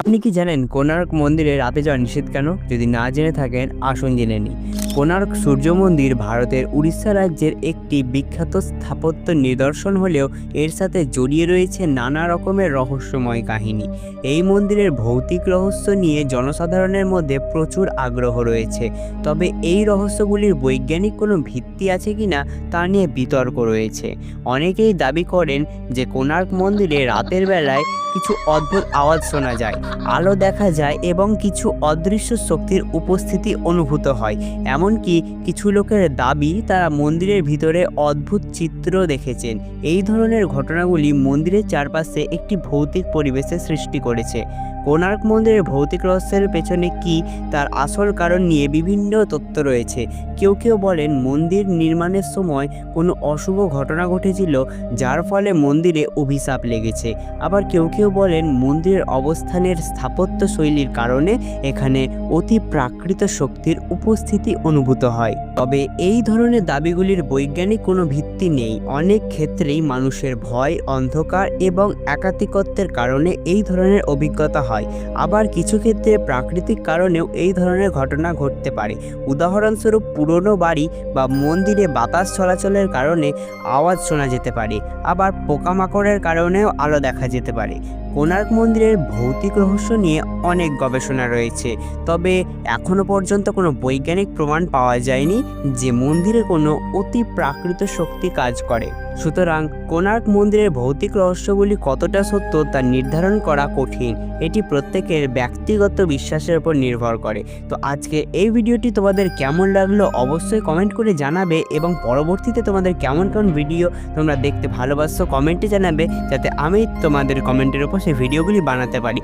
আপনি কি জানেন কোণার্ক মন্দিরে রাতে যাওয়া নিষেধ কেন? যদি না জেনে থাকেন, আসুন জেনে নিই। কোণার্ক সূর্য মন্দির ভারতের উড়িষ্যা রাজ্যের একটি বিখ্যাত স্থাপত্য নিদর্শন হলেও এর সাথে জড়িয়ে রয়েছে নানা রকমের রহস্যময় কাহিনী। এই মন্দিরের ভৌতিক রহস্য নিয়ে জনসাধারণের মধ্যে প্রচুর আগ্রহ রয়েছে। তবে এই রহস্যগুলির বৈজ্ঞানিক কোনো ভিত্তি আছে কিনা তা নিয়ে বিতর্ক রয়েছে। অনেকেই দাবি করেন যে কোণার্ক মন্দিরে রাতের বেলায় কিছু অদ্ভুত আওয়াজ শোনা যায়, আলো দেখা যায় এবং কিছু অদৃশ্য শক্তির উপস্থিতি অনুভূত হয়। এমনকি কিছু লোকের দাবি তারা মন্দিরের ভিতরে অদ্ভুত চিত্র দেখেছেন। এই ধরনের ঘটনাগুলি মন্দিরের চারপাশে একটি ভৌতিক পরিবেশের সৃষ্টি করেছে। কোণার্ক মন্দিরের ভৌতিক রহস্যের পেছনে কি তার আসল কারণ নিয়ে বিভিন্ন তথ্য রয়েছে। কেউ কেউ বলেন মন্দির নির্মাণের সময় কোনো অশুভ ঘটনা ঘটেছিল, যার ফলে মন্দিরে অভিশাপ লেগেছে। আবার কেউ কেউ বলেন মন্দিরের অবস্থানের স্থাপত্য শৈলীর কারণে এখানে অতি প্রাকৃত শক্তির উপস্থিতি অনুভূত হয়। তবে এই ধরনের দাবিগুলির বৈজ্ঞানিক কোনো ভিত্তি নেই। অনেক ক্ষেত্রেই মানুষের ভয়, অন্ধকার এবং একাধিকত্বের কারণে এই ধরনের অভিজ্ঞতা হয়। আবার কিছু ক্ষেত্রে প্রাকৃতিক কারণেও এই ধরনের ঘটনা ঘটতে পারে। উদাহরণস্বরূপ পুরনো বাড়ি বা মন্দিরে বাতাস চলাচলের কারণে আওয়াজ শোনা যেতে পারে। আবার পোকামাকড়ের কারণেও আলো দেখা যেতে পারে। কোণার্ক মন্দিরের ভৌতিক রহস্য নিয়ে অনেক গবেষণা রয়েছে। তবে এখনও পর্যন্ত কোনো বৈজ্ঞানিক প্রমাণ পাওয়া যায়নি যে মন্দিরে কোনো অতি প্রাকৃত শক্তি কাজ করে। সুতরাং কোণার্ক মন্দিরের ভৌতিক রহস্যগুলি কতটা সত্য তা নির্ধারণ করা কঠিন, এটি প্রত্যেকের ব্যক্তিগত বিশ্বাসের উপর নির্ভর করে। তো আজকে এই ভিডিওটি তোমাদের কেমন লাগল অবশ্যই কমেন্ট করে জানাবে এবং পরবর্তীতে তোমাদের কেমন কেমন ভিডিও তোমরা দেখতে ভালোবাসো কমেন্টে জানাবে, যাতে আমি তোমাদের কমেন্টের উপর সেই ভিডিওগুলি বানাতে পারি।